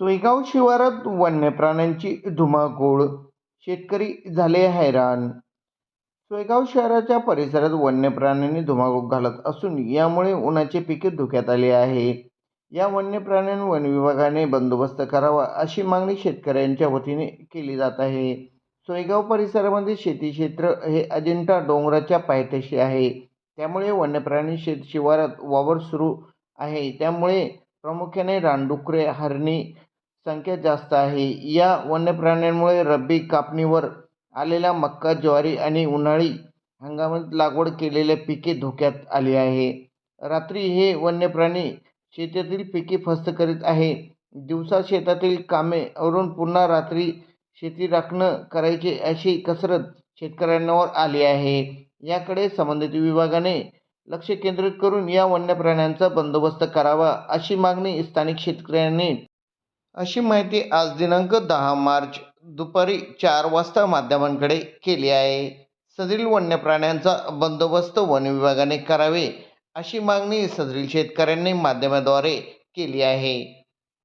सोयगाव शिवारात वन्य प्राण्यांची धुमाकूळ. शेतकरी झाले हैराण. सोयगाव शहराच्या परिसरात वन्य प्राण्यांनी धुमाकूळ घालत असून यामुळे उन्हाचे पिके धोक्यात आले आहे. या वन्य प्राण्यांवर वन विभागाने बंदोबस्त करावा अशी मागणी शेतकऱ्यांच्या वतीने केली जात आहे. सोयगाव परिसरामध्ये शेती क्षेत्र हे अजिंठा डोंगराच्या पायथ्याशी आहे. त्यामुळे वन्य प्राणी शेत शिवारात वावर सुरू आहे. त्यामुळे प्रामुख्याने रानडुकरे हरणी संख्या जास्त आहे. या वन्य प्राण्यांमुळे रब्बी कापणीवर आलेला मक्का ज्वारी आणि उन्हाळी हंगामात लागवड केलेल्या पिके धोक्यात आली आहे. रात्री हे वन्य प्राणी शेतातील पिके फस्त करीत आहे. दिवसा शेतातील कामे आवरून पुन्हा रात्री शेती राखणं करायचे अशी कसरत शेतकऱ्यांवर आली आहे. याकडे संबंधित विभागाने लक्ष केंद्रित करून या वन्य प्राण्यांचा बंदोबस्त करावा अशी मागणी स्थानिक शेतकऱ्यांनी अशी माहिती आज दिनांक दहा मार्च दुपारी चार वाजता माध्यमांकडे केली आहे. सदरील वन्य प्राण्यांचा बंदोबस्त वन विभागाने करावे अशी मागणी सदरील शेतकऱ्यांनी माध्यमाद्वारे केली आहे.